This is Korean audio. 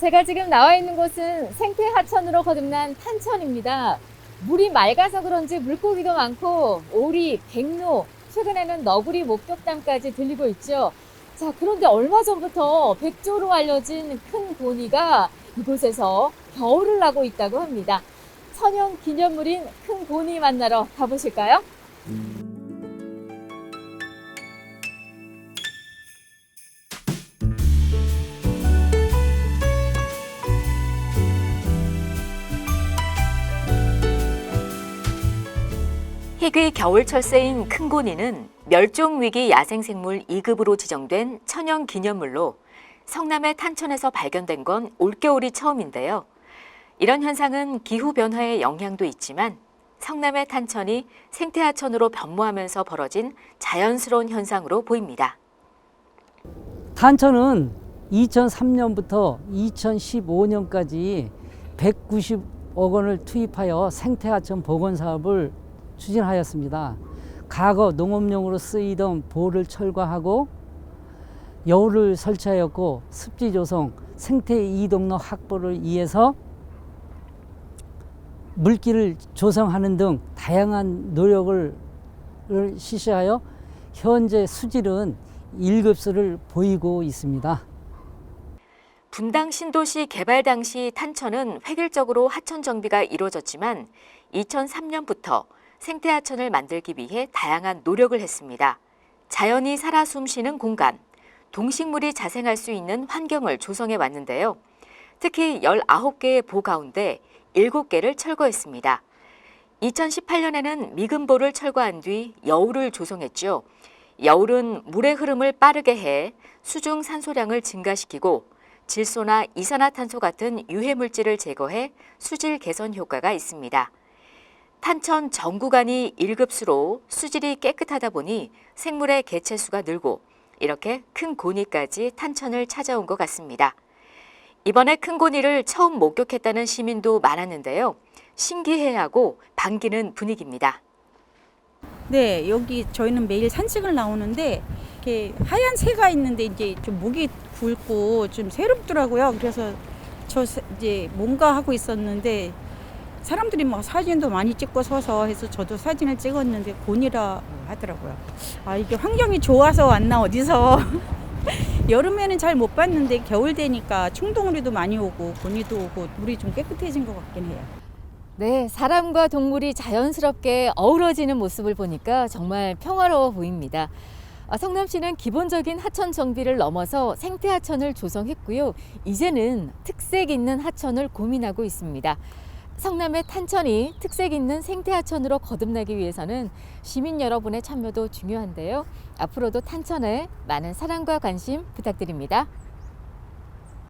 제가 지금 나와 있는 곳은 생태 하천으로 거듭난 탄천입니다. 물이 맑아서 그런지 물고기도 많고 오리, 백로, 최근에는 너구리 목격담까지 들리고 있죠. 자, 그런데 얼마 전부터 백조로 알려진 큰 고니가 이곳에서 겨울을 나고 있다고 합니다. 천연 기념물인 큰 고니 만나러 가보실까요? 희귀 겨울철새인 큰고니는 멸종위기 야생생물 2급으로 지정된 천연 기념물로 성남의 탄천에서 발견된 건 올겨울이 처음인데요. 이런 현상은 기후변화의 영향도 있지만 성남의 탄천이 생태하천으로 변모하면서 벌어진 자연스러운 현상으로 보입니다. 탄천은 2003년부터 2015년까지 190억 원을 투입하여 생태하천 복원 사업을 추진하였습니다. 과거 농업용으로 쓰이던 보를 철거하고 여울을 설치하였고 습지 조성, 생태 이동로 확보를 위해서 물길을 조성하는 등 다양한 노력을 실시하여 현재 수질은 1급수를 보이고 있습니다. 분당 신도시 개발 당시 탄천은 획일적으로 하천 정비가 이루어졌지만 2003년부터 생태하천을 만들기 위해 다양한 노력을 했습니다. 자연이 살아 숨쉬는 공간, 동식물이 자생할 수 있는 환경을 조성해 왔는데요. 특히 19개의 보 가운데 7개를 철거했습니다. 2018년에는 미금보를 철거한 뒤 여울을 조성했죠. 여울은 물의 흐름을 빠르게 해 수중 산소량을 증가시키고 질소나 이산화탄소 같은 유해 물질을 제거해 수질 개선 효과가 있습니다. 탄천 전 구간이 1급수로 수질이 깨끗하다 보니 생물의 개체수가 늘고 이렇게 큰 고니까지 탄천을 찾아온 것 같습니다. 이번에 큰 고니를 처음 목격했다는 시민도 많았는데요. 신기해하고 반기는 분위기입니다. 네, 여기 저희는 매일 산책을 나오는데 이렇게 하얀 새가 있는데 이제 좀 목이 굵고 좀 새롭더라고요. 그래서 저 사- 이제 뭔가 하고 있었는데 사람들이 막 사진도 많이 찍고 서서 해서 저도 사진을 찍었는데 곤이라 하더라고요. 아 이게 환경이 좋아서 왔나 어디서 여름에는 잘 못 봤는데 겨울 되니까 충동우리도 많이 오고 곤이도 오고 물이 좀 깨끗해진 것 같긴 해요. 네, 사람과 동물이 자연스럽게 어우러지는 모습을 보니까 정말 평화로워 보입니다. 아, 성남시는 기본적인 하천 정비를 넘어서 생태 하천을 조성했고요. 이제는 특색 있는 하천을 고민하고 있습니다. 성남의 탄천이 특색 있는 생태 하천으로 거듭나기 위해서는 시민 여러분의 참여도 중요한데요. 앞으로도 탄천에 많은 사랑과 관심 부탁드립니다.